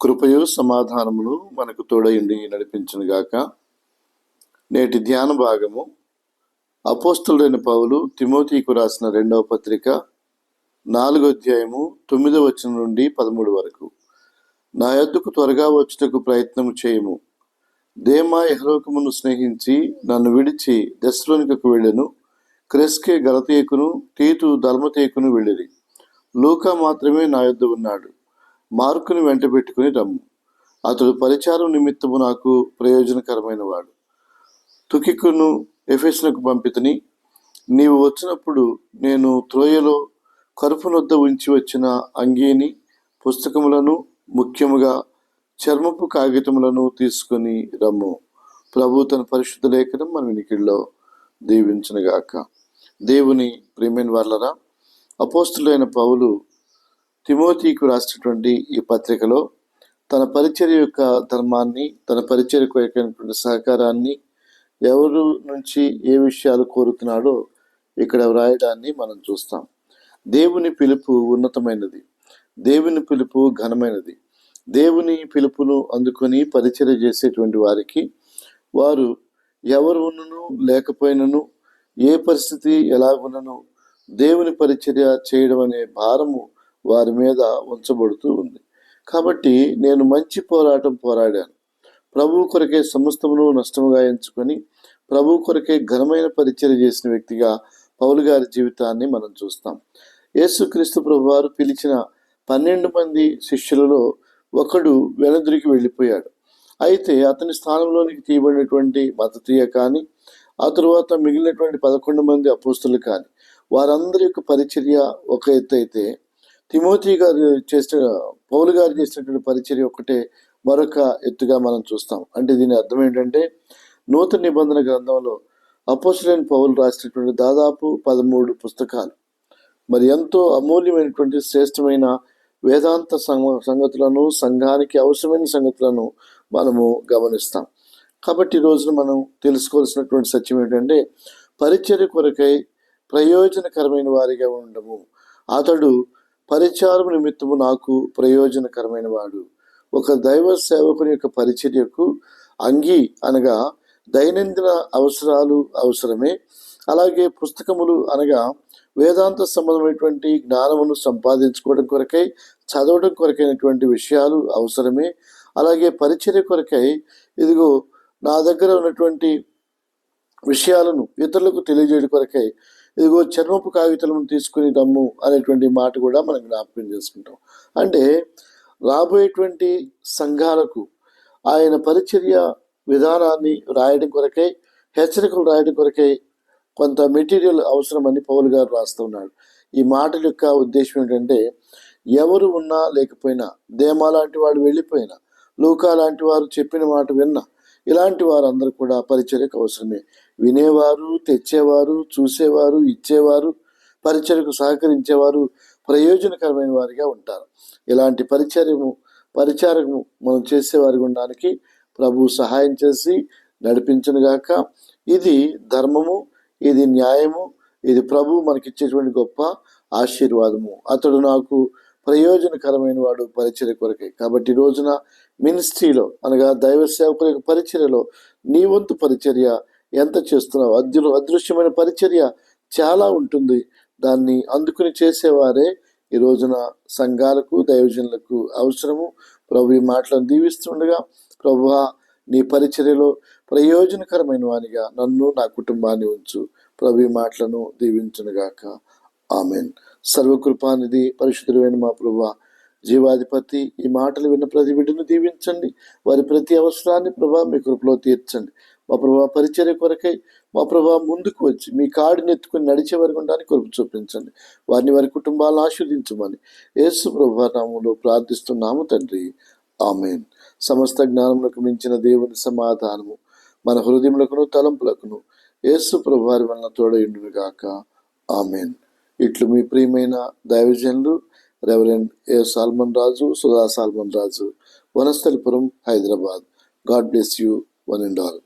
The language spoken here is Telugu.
కృపయు సమాధానములు మనకు తోడయుండి నడిపించను గాక నేటి ధ్యాన భాగము. అపోస్తులైన పౌలు తిమోతికు రాసిన రెండవ పత్రిక నాలుగో అధ్యాయము తొమ్మిదవ వచనం నుండి పదమూడు వరకు. నా యొద్దకు త్వరగా వచ్చుటకు ప్రయత్నం చేయము. దేమా యహలోకమును స్నేహించి నన్ను విడిచి దశలోనికకు వెళ్ళను. క్రెస్కే గలతీయకును తీతు ధర్మతీయకును వెళ్ళిరి. లూకా మాత్రమే నా యొద్ద ఉన్నాడు. మార్కుని వెంట పెట్టుకుని రమ్ము. అతడు పరిచారం నిమిత్తము నాకు ప్రయోజనకరమైన వాడు. తుకికును ఎఫెస్నకు పంపితని. నీవు వచ్చినప్పుడు నేను త్రోయలో కరుపునొద్ద ఉంచి వచ్చిన అంగీని పుస్తకములను ముఖ్యముగా చర్మపు కాగితములను తీసుకొని రమ్ము. ప్రభు తన పరిశుద్ధ లేఖనం మన వినికిడిలో దీవించనుగాక. దేవుని ప్రేమైన వాళ్ళరా అపోస్తులైన పౌలు తిమోతికు రాసినటువంటి ఈ పత్రికలో తన పరిచర్య యొక్క ధర్మాన్ని తన పరిచర్య కొరకైనటువంటి సహకారాన్ని ఎవరు నుంచి ఏ విషయాలు కోరుతున్నాడో ఇక్కడ వ్రాయడాన్ని మనం చూస్తాం. దేవుని పిలుపు ఉన్నతమైనది. దేవుని పిలుపు ఘనమైనది. దేవుని పిలుపును అందుకొని పరిచర్య చేసేటువంటి వారికి వారు ఎవరు ఉన్నను లేకపోయినను ఏ పరిస్థితి ఎలాగున్నను దేవుని పరిచర్య చేయడం అనే భారము వారి మీద ఉంచబడుతూ ఉంది. కాబట్టి నేను మంచి పోరాటం పోరాడాను. ప్రభు కొరకే సమస్తమును నష్టముగా ఎంచుకొని ప్రభు కొరకే ఘనమైన పరిచయం చేసిన వ్యక్తిగా పౌలు గారి జీవితాన్ని మనం చూస్తాం. యేసుక్రీస్తు ప్రభు వారు పిలిచిన పన్నెండు మంది శిష్యులలో ఒకడు వెనదురికి వెళ్ళిపోయాడు. అయితే అతని స్థానంలోనికి తీయబడినటువంటి మతతీయ కానీ ఆ తరువాత మిగిలినటువంటి పదకొండు మంది అపోస్తులు కానీ వారందరి యొక్క పరిచర్య ఒక ఎత్తు అయితే తిమోతి గారు చేసిన పౌలు గారు చేసినటువంటి పరిచర్య ఒకటే మరొక ఎత్తుగా మనం చూస్తాం. అంటే దీని అర్థం ఏంటంటే నూతన నిబంధన గ్రంథంలో అపోసులైన పౌలు రాసినటువంటి దాదాపు పదమూడు పుస్తకాలు. మరి ఎంతో అమూల్యమైనటువంటి శ్రేష్టమైన వేదాంత సంగ సంగతులను సంఘానికి అవసరమైన సంగతులను మనము గమనిస్తాం. కాబట్టి ఈ రోజున మనం తెలుసుకోవాల్సినటువంటి సత్యం ఏంటంటే పరిచర్య కొరకై ప్రయోజనకరమైన వారిగా ఉండము. అతడు పరిచారం నిమిత్తము నాకు ప్రయోజనకరమైన వాడు. ఒక దైవ సేవకుని యొక్క పరిచర్యకు అంగీ అనగా దైనందిన అవసరాలు అవసరమే. అలాగే పుస్తకములు అనగా వేదాంత సంబంధమైనటువంటి జ్ఞానమును సంపాదించుకోవడం కొరకై చదవడం కొరకైనటువంటి విషయాలు అవసరమే. అలాగే పరిచర్య కొరకై ఇదిగో నా దగ్గర ఉన్నటువంటి విషయాలను ఇతరులకు తెలియజేయడం కొరకై ఇదిగో చర్మపు కాగితాలను తీసుకుని రమ్ము అనేటువంటి మాట కూడా మనం జ్ఞాపకం చేసుకుంటాం. అంటే రాబోయేటువంటి సంఘాలకు ఆయన పరిచర్య విధానాన్ని రాయడం కొరకై హెచ్చరికలు రాయడం కొరకై కొంత మెటీరియల్ అవసరమని పౌలు గారు రాస్తున్నాడు ఈ మాటల యొక్క ఉద్దేశం ఏంటంటే ఎవరు ఉన్నా లేకపోయినా దేమా లాంటి వాడు వెళ్ళిపోయినా లూకా లాంటి వారు చెప్పిన మాట విన్నా ఇలాంటి వారందరూ కూడా పరిచర్యకు అవసరమే. వినేవారు తెచ్చేవారు చూసేవారు ఇచ్చేవారు పరిచర్యకు సహకరించేవారు ప్రయోజనకరమైన వారిగా ఉంటారు. ఇలాంటి పరిచర్యము పరిచారము మనం చేసేవారి ఉండడానికి ప్రభు సహాయం చేసి నడిపించనుగాక ఇది ధర్మము ఇది న్యాయము ఇది ప్రభు మనకిచ్చేటువంటి గొప్ప ఆశీర్వాదము. అతడు నాకు ప్రయోజనకరమైన వాడు పరిచర్య కొరకే. కాబట్టి రోజున మినిస్ట్రీలో అనగా దైవ సేవకుల యొక్క పరిచర్యలో నీ వంతు పరిచర్య ఎంత చేస్తున్నావు? అదృ అదృశ్యమైన పరిచర్య చాలా ఉంటుంది. దాన్ని అందుకుని చేసేవారే ఈ రోజున సంఘాలకు దైవజనులకు అవసరము. ప్రభు ఈ మాటలను దీవిస్తుండగా ప్రభు నీ పరిచర్యలో ప్రయోజనకరమైన వానిగా నన్ను నా కుటుంబాన్ని ఉంచు. ప్రభు ఈ మాటలను దీవించునుగాక. ఆమెన్. సర్వకృపానిధి పరిశుద్ధులైన మా ప్రభు జీవాధిపతి ఈ మాటలు విన్న ప్రతి బిడ్డను దీవించండి. వారి ప్రతి అవసరాన్ని ప్రభా మీ కృపలో తీర్చండి. మా ప్రభా పరిచర్య కొరకై మా ప్రభా ముందుకు వచ్చి మీ కాడిని ఎత్తుకుని నడిచే వరకు ఉండడానికి కృప చూపించండి. వారిని వారి కుటుంబాలను ఆస్వాదించమని యేసు ప్రభా నామంలో ప్రార్థిస్తున్నాము తండ్రి. ఆమెన్. సమస్త జ్ఞానములకు మించిన దేవుని సమాధానము మన హృదయములకును తలంపులకును యేసు ప్రభువారి వలన తోడయుండును గాక ఆమెన్. ఇట్లు మీ ప్రియమైన దైవజనులు reverend A Solomon Raju Sudha Solomon Raju Vanasthalipuram Hyderabad. God bless you one and all.